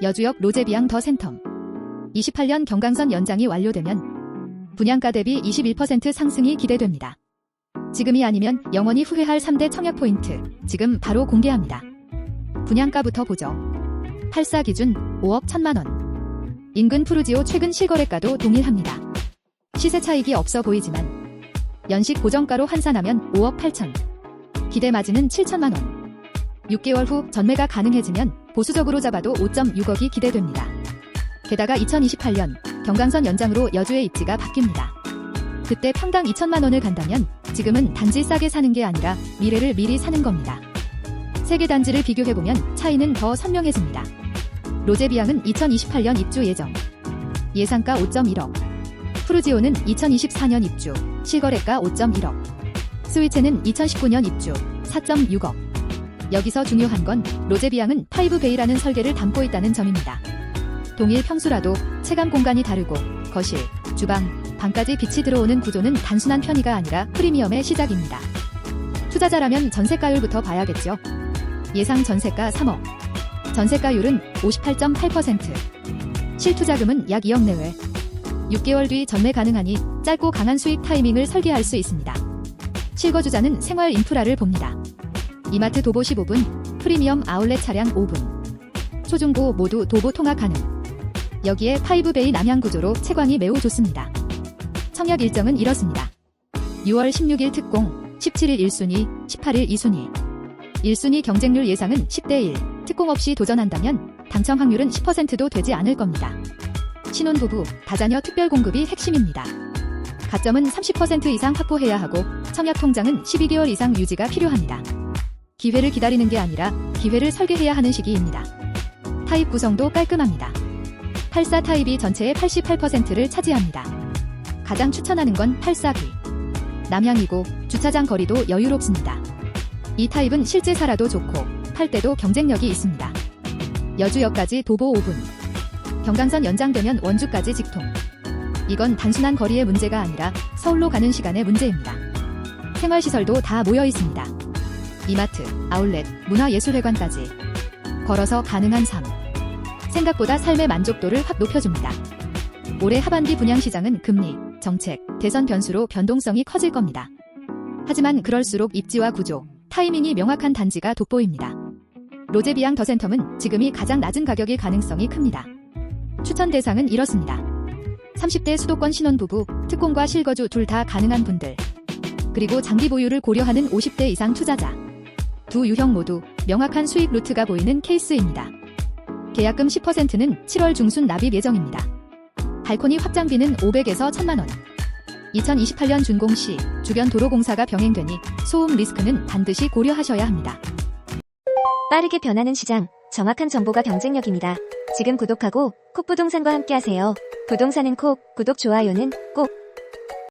여주역 로제비앙 더 센텀. 28년 경강선 연장이 완료되면 분양가 대비 21% 상승이 기대됩니다. 지금이 아니면 영원히 후회할 3대 청약 포인트, 지금 바로 공개합니다. 분양가부터 보죠. 84 기준 5억 1천만 원. 인근 푸르지오 최근 실거래가도 동일합니다. 시세 차익이 없어 보이지만 연식 고정가로 환산하면 5억 8천. 기대 마진은 7천만 원. 6개월 후 전매가 가능해지면 보수적으로 잡아도 5.6억이 기대됩니다. 게다가 2028년 경강선 연장으로 여주의 입지가 바뀝니다. 그때 평당 2천만 원을 간다면 지금은 단지 싸게 사는 게 아니라 미래를 미리 사는 겁니다. 세개 단지를 비교해보면 차이는 더 선명해집니다. 로제비앙은 2028년 입주 예정. 예상가 5.1억. 푸르지오는 2024년 입주. 실거래가 5.1억. 스위체는 2019년 입주. 4.6억. 여기서 중요한 건 로제비앙은 파이브 베이라는 설계를 담고 있다는 점입니다. 동일 평수라도 체감 공간이 다르고 거실, 주방, 방까지 빛이 들어오는 구조는 단순한 편의가 아니라 프리미엄의 시작입니다. 투자자라면 전세가율부터 봐야겠죠. 예상 전세가 3억. 전세가율은 58.8%. 실투자금은 약 2억 내외. 6개월 뒤 전매 가능하니 짧고 강한 수익 타이밍을 설계할 수 있습니다. 실거주자는 생활 인프라를 봅니다. 이마트 도보 15분, 프리미엄 아울렛 차량 5분. 초중고 모두 도보 통학 가능. 여기에 파이브베이 남향 구조로 채광이 매우 좋습니다. 청약 일정은 이렇습니다. 6월 16일 특공, 17일 1순위, 18일 2순위. 1순위 경쟁률 예상은 10대 1. 특공 없이 도전한다면 당첨 확률은 10%도 되지 않을 겁니다. 신혼부부, 다자녀 특별 공급이 핵심입니다. 가점은 30% 이상 확보해야 하고 청약 통장은 12개월 이상 유지가 필요합니다. 기회를 기다리는 게 아니라 기회를 설계해야 하는 시기입니다. 타입 구성도 깔끔합니다. 84 타입이 전체의 88%를 차지합니다. 가장 추천하는 건 84B. 남향이고 주차장 거리도 여유롭습니다. 이 타입은 실제 살아도 좋고 팔 때도 경쟁력이 있습니다. 여주역까지 도보 5분. 경강선 연장되면 원주까지 직통. 이건 단순한 거리의 문제가 아니라 서울로 가는 시간의 문제입니다. 생활시설도 다 모여 있습니다. 이마트, 아울렛, 문화예술회관까지. 걸어서 가능한 삶. 생각보다 삶의 만족도를 확 높여줍니다. 올해 하반기 분양시장은 금리, 정책, 대선 변수로 변동성이 커질 겁니다. 하지만 그럴수록 입지와 구조, 타이밍이 명확한 단지가 돋보입니다. 로제비앙 더 센텀은 지금이 가장 낮은 가격일 가능성이 큽니다. 추천 대상은 이렇습니다. 30대 수도권 신혼부부, 특공과 실거주 둘 다 가능한 분들. 그리고 장기 보유를 고려하는 50대 이상 투자자. 두 유형 모두 명확한 수익 루트가 보이는 케이스입니다. 계약금 10%는 7월 중순 납입 예정입니다. 발코니 확장비는 500에서 1000만원. 2028년 준공 시 주변 도로공사가 병행되니 소음 리스크는 반드시 고려하셔야 합니다. 빠르게 변하는 시장, 정확한 정보가 경쟁력입니다. 지금 구독하고 콕 부동산과 함께하세요. 부동산은 콕, 구독, 좋아요는 꼭